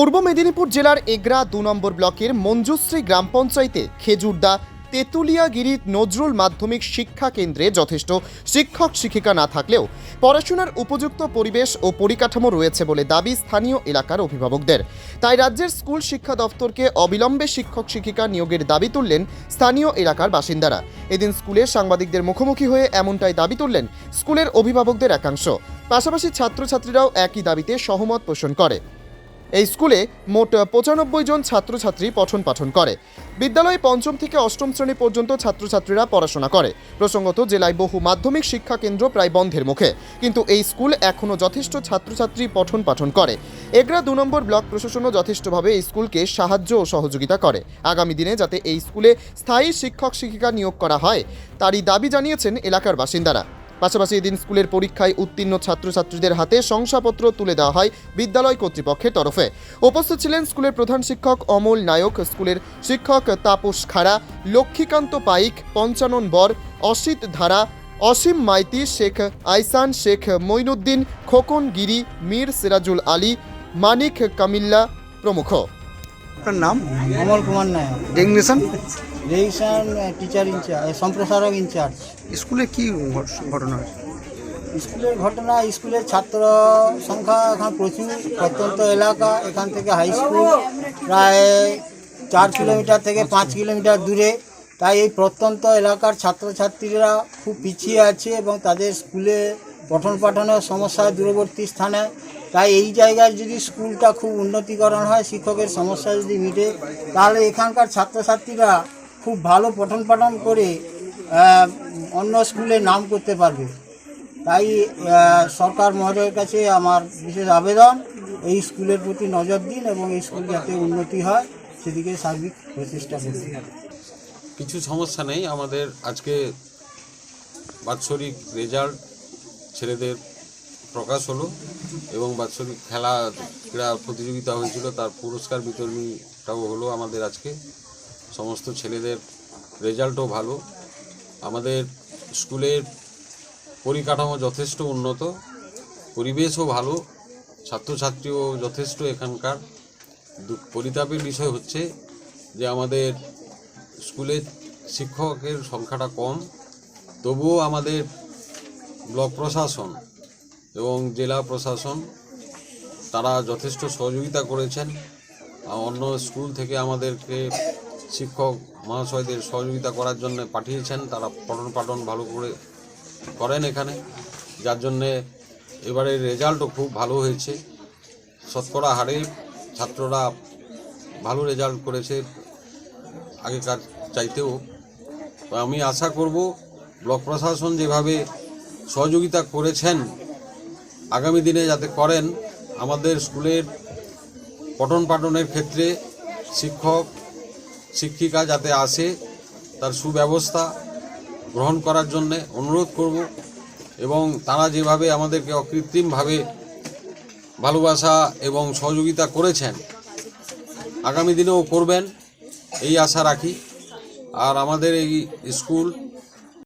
পূর্ব মেদিনীপুর জেলার এগরা দু নম্বর ব্লকের মঞ্জুশ্রী গ্রাম পঞ্চায়েতে খেজুরদা, তেঁতুলিয়াগিরি নজরুল মাধ্যমিক শিক্ষা কেন্দ্রে যথেষ্ট শিক্ষক শিক্ষিকা না থাকলেও পড়াশোনার উপযুক্ত পরিবেশ ও পরিকাঠামো রয়েছে বলে দাবি স্থানীয় এলাকার অভিভাবকদের। তাই রাজ্যের স্কুল শিক্ষা দফতরকে অবিলম্বে শিক্ষক শিক্ষিকা নিয়োগের দাবি তুললেন স্থানীয় এলাকার বাসিন্দারা। এদিন স্কুলে সাংবাদিকদের মুখোমুখি হয়ে এমনটাই দাবি তুললেন স্কুলের অভিভাবকদের একাংশ। পাশাপাশি ছাত্রছাত্রীরাও একই দাবিতে সহমত পোষণ করে। এই স্কুলে মোট পঁচানব্বই জন ছাত্রছাত্রী পঠন পাঠন করে। বিদ্যালয়ে পঞ্চম থেকে অষ্টম শ্রেণি পর্যন্ত ছাত্রছাত্রীরা পড়াশোনা করে। প্রসঙ্গত, জেলায় বহু মাধ্যমিক শিক্ষা কেন্দ্র প্রায় বন্ধের মুখে। কিন্তু এই স্কুল এখনও যথেষ্ট ছাত্রছাত্রী পঠন পাঠন করে। এগরা দু নম্বর ব্লক প্রশাসনও যথেষ্টভাবে এই স্কুলকে সাহায্য ও সহযোগিতা করে। আগামী দিনে যাতে এই স্কুলে স্থায়ী শিক্ষক শিক্ষিকা নিয়োগ করা হয়, তারই দাবি জানিয়েছেন এলাকার বাসিন্দারা। পাশাপাশি এদিন স্কুলের পরীক্ষায় উত্তীর্ণ ছাত্রছাত্রীদের হাতে শংসাপত্র তুলে দেওয়া হয় বিদ্যালয় কর্তৃপক্ষের তরফে। উপস্থিত ছিলেন স্কুলের প্রধান শিক্ষক অমল নায়ক স্কুলের শিক্ষক তাপস খাড়া লক্ষ্মীকান্ত পাইক পঞ্চানন বর অসিত ধারা অসীম মাইতি শেখ আইসান শেখ মঈনুদ্দিন খোকন গিরি মীর সিরাজুল আলী মানিক কামিল্লা প্রমুখ। আপনার নাম? Amal Kumar Nayak. Designation? Registration teacher incharge সম্প্রসারক incharge স্কুলে কি ঘটনা স্কুলের ঘটনা স্কুলের ছাত্র সংখ্যা এখন প্রচুর। প্রত্যন্ত এলাকা এখান থেকে হাই স্কুল প্রায় চার কিলোমিটার থেকে পাঁচ কিলোমিটার দূরে। তাই এই প্রত্যন্ত এলাকার ছাত্রছাত্রীরা খুব পিছিয়ে আছে এবং তাদের স্কুলে পঠন পাঠনের সমস্যা দূরবর্তী স্থানে। তাই এই জায়গায় যদি স্কুলটা খুব উন্নতিকরণ হয় শিক্ষকের সমস্যা যদি মিটে তাহলে এখানকার ছাত্রছাত্রীরা খুব ভালো পঠন পাঠন করে অন্য স্কুলে নাম করতে পারবে। তাই সরকার মহোদয়ের কাছে আমার বিশেষ আবেদন, এই স্কুলের প্রতি নজর দিন এবং এই স্কুল যাতে উন্নতি হয়, সেদিকে সার্বিক প্রচেষ্টা করুন। কিছু সমস্যা নেই, আমাদের আজকে বাৎসরিক রেজাল্ট ছেলেদের প্রকাশ হলো এবং বাৎসরিক খেলা, ক্রীড়া প্রতিযোগিতা হয়েছিল, তার পুরস্কার বিতরণীটাও হলো আমাদের আজকে। সমস্ত ছেলেদের রেজাল্টও ভালো। আমাদের স্কুলের পরিকাঠামো যথেষ্ট উন্নত, পরিবেশও ভালো, ছাত্রছাত্রীও যথেষ্ট এখানকার। পরিতাপের বিষয় হচ্ছে যে আমাদের স্কুলে শিক্ষকের সংখ্যাটা কম, তবুও আমাদের ব্লক প্রশাসন এবং জেলা প্রশাসন তারা যথেষ্ট সহযোগিতা করেছেন। অন্য স্কুল থেকে আমাদেরকে শিক্ষক মহাশয়দের সহযোগিতা করার জন্য পাঠিয়েছেন। তারা পঠন পাঠন ভালো করে করেন এখানে। যার জন্যে এবারের রেজাল্টও খুব ভালো হয়েছে। শতকরা হারে ছাত্ররা ভালো রেজাল্ট করেছে আগেকার চাইতেও। আমি আশা করব ব্লক প্রশাসন যেভাবে সহযোগিতা করেছেন আগামী দিনে যাতে করেন, আমাদের স্কুলের পঠন পাঠনের ক্ষেত্রে শিক্ষক শিক্ষিকা যাতে আসে তার সুব্যবস্থা গ্রহণ করার জন্য অনুরোধ করব এবং তারা যেভাবে আমাদেরকে অকৃত্রিমভাবে ভালোবাসা এবং সহযোগিতা করেছেন, আগামী দিনেও করবেন, এই আশা রাখি। আর আমাদের এই স্কুল